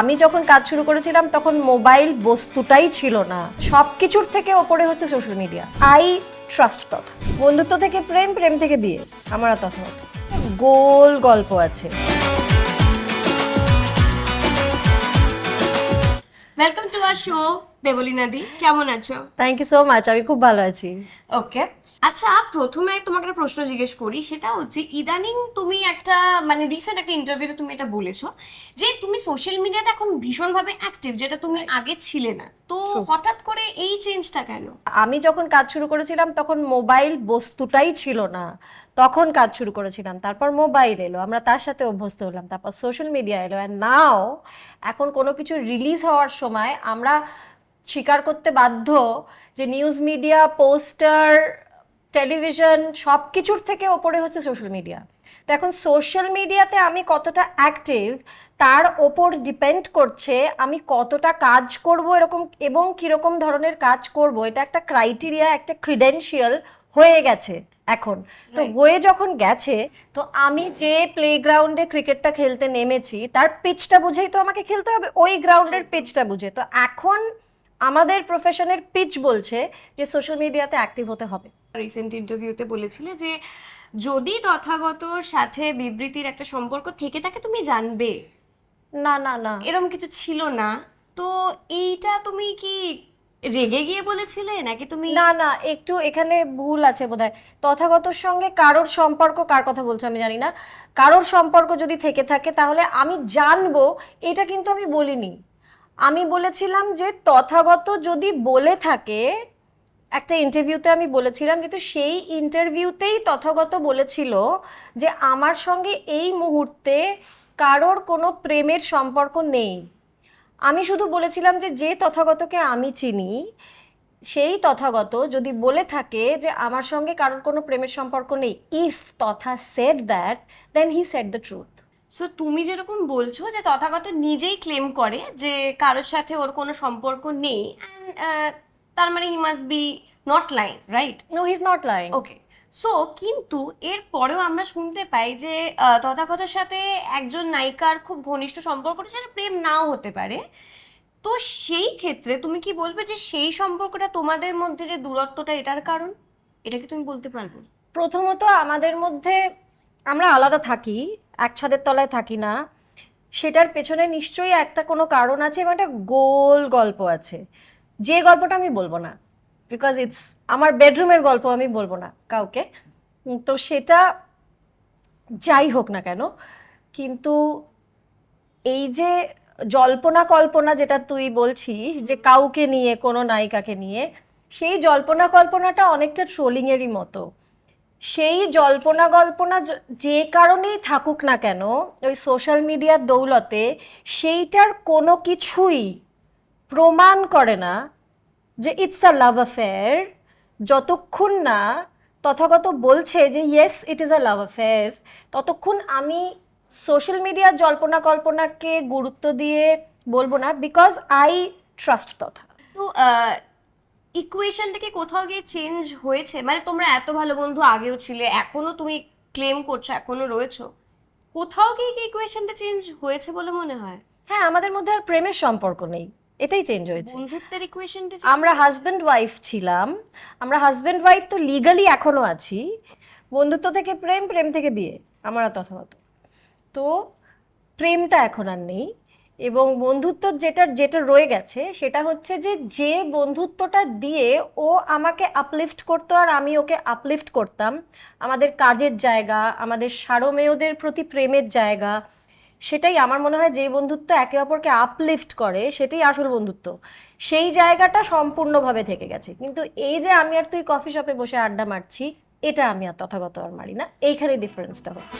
আমি যখন কাজ শুরু করেছিলাম তখন মোবাইল বস্তুটাই ছিল না। সব কিছুর থেকে ওপরে হচ্ছে সোশ্যাল মিডিয়া আই ট্রাস্ট তথা। বন্ধুত্ব থেকে প্রেম প্রেম থেকে বিয়ে। আমার তথা গোল গল্প আছে। Welcome to our show Debolina দি কেমন আছো? থ্যাংক ইউ সো মাচ আমি খুব ভালো আছি। ওকে আচ্ছা প্রথমে তোমাকে একটা প্রশ্ন জিজ্ঞেস করি সেটা হচ্ছে ইদানিং তুমি একটা মানে রিসেন্ট একটা ইন্টারভিউতে তুমি এটা বলেছ যে তুমি সোশ্যাল মিডিয়াতে এখন ভীষণভাবে অ্যাক্টিভ যেটা তুমি আগে ছিলে না। তো হঠাৎ করে এই চেঞ্জটা কেন? আমি যখন কাজ শুরু করেছিলাম তখন মোবাইল বস্তুটাই ছিল না। তখন কাজ শুরু করেছিলাম তারপর মোবাইল এলো আমরা তার সাথে অভ্যস্ত হলাম তারপর সোশ্যাল মিডিয়া এলো অ্যান্ড নাও এখন কোনো কিছু রিলিজ হওয়ার সময় আমরা স্বীকার করতে বাধ্য যে নিউজ মিডিয়া পোস্টার টেলিভিশন সব কিছুর থেকে ওপরে হচ্ছে সোশ্যাল মিডিয়া তো এখন সোশ্যাল মিডিয়াতে আমি কতটা অ্যাক্টিভ তার ওপর ডিপেন্ড করছে আমি কতটা কাজ করব এরকম এবং কীরকম ধরনের কাজ করব এটা একটা ক্রাইটেরিয়া একটা ক্রিডেন্সিয়াল হয়ে গেছে এখন। তো হয়ে যখন গেছে তো আমি যে প্লেগ্রাউন্ডে ক্রিকেটটা খেলতে নেমেছি তার পিচটা বুঝেই তো আমাকে খেলতে হবে ওই গ্রাউন্ডের পিচটা বুঝে। তো এখন আমাদের প্রফেশনের পিচ বলছে যে সোশ্যাল মিডিয়াতে অ্যাক্টিভ হতে হবে। রিসেন্ট ইন্টারভিউতে বলেছিলে যে যদি তথাগতর সাথে বিবৃতির একটা সম্পর্ক থেকে থাকে তুমি জানবে। না না না। এরকম কিছু ছিল না। তো এইটা তুমি কি রেগে গিয়ে বলেছিলে? নাকি তুমি না না একটু এখানে ভুল আছে বোধহয়। তথাগতর সঙ্গে কারোর সম্পর্ক কার কথা বলছো আমি জানি না। কারোর সম্পর্ক যদি থেকে থাকে তাহলে আমি জানব এটা কিন্তু আমি বলিনি। আমি বলেছিলাম যে তথাগত যদি বলে থাকে একটা ইন্টারভিউতে আমি বলেছিলাম কিন্তু সেই ইন্টারভিউতেই তথাগত বলেছিল যে, আমার সঙ্গে এই মুহূর্তে কারোর কোনো প্রেমের সম্পর্ক নেই। আমি শুধু বলেছিলাম যে যে তথাগতকে আমি চিনি, সেই তথাগত যদি বলে থাকে যে, আমার সঙ্গে কারোর কোনো প্রেমের সম্পর্ক নেই if Tatha said that then he said the truth so তুমি যেরকম বলছো যে, তথাগত নিজেই ক্লেম করে যে, কারোর সাথে ওর কোনো সম্পর্ক নেই অ্যান্ড তার মানে he must be not lying right no he is not lying okay so কিন্তু এর পরেও আমরা শুনতে পাই যে তথাগতর সাথে একজন নায়িকার খুব ঘনিষ্ঠ সম্পর্ক যেটা প্রেম নাও হতে পারে। তো সেই ক্ষেত্রে তুমি কি বলবে যে সেই সম্পর্কটা তোমাদের মধ্যে যে দূরত্বটা এটার কারণ? এটা কি তুমি বলতে পারবে? প্রথমত আমাদের মধ্যে আমরা আলাদা থাকি এক ছাদের তলায় থাকি না। সেটার পেছনে নিশ্চয়ই একটা কোনো কারণ আছে এবং একটা গোল গল্প আছে। যে গল্পটা আমি বলব না বিকজ ইটস আমার বেডরুমের গল্প আমি বলব না কাউকে। তো সেটা যাই হোক না কেন, কিন্তু এই যে জল্পনা কল্পনা যেটা তুই বলছিস, যে কাউকে নিয়ে, কোনো নায়িকাকে নিয়ে, সেই জল্পনা কল্পনাটা অনেকটা ট্রোলিংয়েরই মতো। সেই জল্পনা কল্পনা যে কারণেই থাকুক না কেন, ওই সোশ্যাল মিডিয়ার দৌলতে সেইটার কোনো কিছুই প্রমাণ করে না যে ইটস আ লাভ অ্যাফেয়ার যতক্ষণ না তথাগত বলছে যে yes it is a love affair ততক্ষণ আমি সোশ্যাল মিডিয়ার জল্পনা কল্পনাকে গুরুত্ব দিয়ে বলব না বিকজ আই ট্রাস্ট তথা। তো ইকুয়েশনটা কি কোথাও গিয়ে চেঞ্জ হয়েছে? মানে তোমরা এত ভালো বন্ধু আগেও ছিলে এখনও তুমি ক্লেম করছ এখনও রয়েছো। কোথাও গিয়ে কি ইকুয়েশনটা চেঞ্জ হয়েছে বলে মনে হয়? হ্যাঁ আমাদের মধ্যে আর প্রেমের সম্পর্ক নেই। এটাই চেঞ্জ হয়েছে। বন্ধুত্বের ইকুয়েশনটা আমরা হাজব্যান্ড ওয়াইফ ছিলাম। আমরা হাজব্যান্ড ওয়াইফ তো লিগালি এখনও আছি। বন্ধুত্ব থেকে প্রেম প্রেম থেকে বিয়ে। আমার তথাগত। তো প্রেমটা এখন আর নেই এবং বন্ধুত্ব যেটা যেটা রয়ে গেছে সেটা হচ্ছে যে যে বন্ধুত্বটা দিয়ে ও আমাকে আপলিফট করতো আর আমি ওকে আপলিফট করতাম আমাদের কাজের জায়গা আমাদের সারমেয়দের প্রতি প্রেমের জায়গা সেটাই আমার মনে হয় যে বন্ধুত্ব একে অপরকে আপলিফট করে, সেটাই আসল বন্ধুত্ব। সেই জায়গাটা সম্পূর্ণভাবে থেকে গেছে। কিন্তু এই যে আমি আর তুই কফি শপে বসে আড্ডা মারছি, এটা আমি আর তথাগত আর মারি না। এইখানে ডিফারেন্সটা হচ্ছে।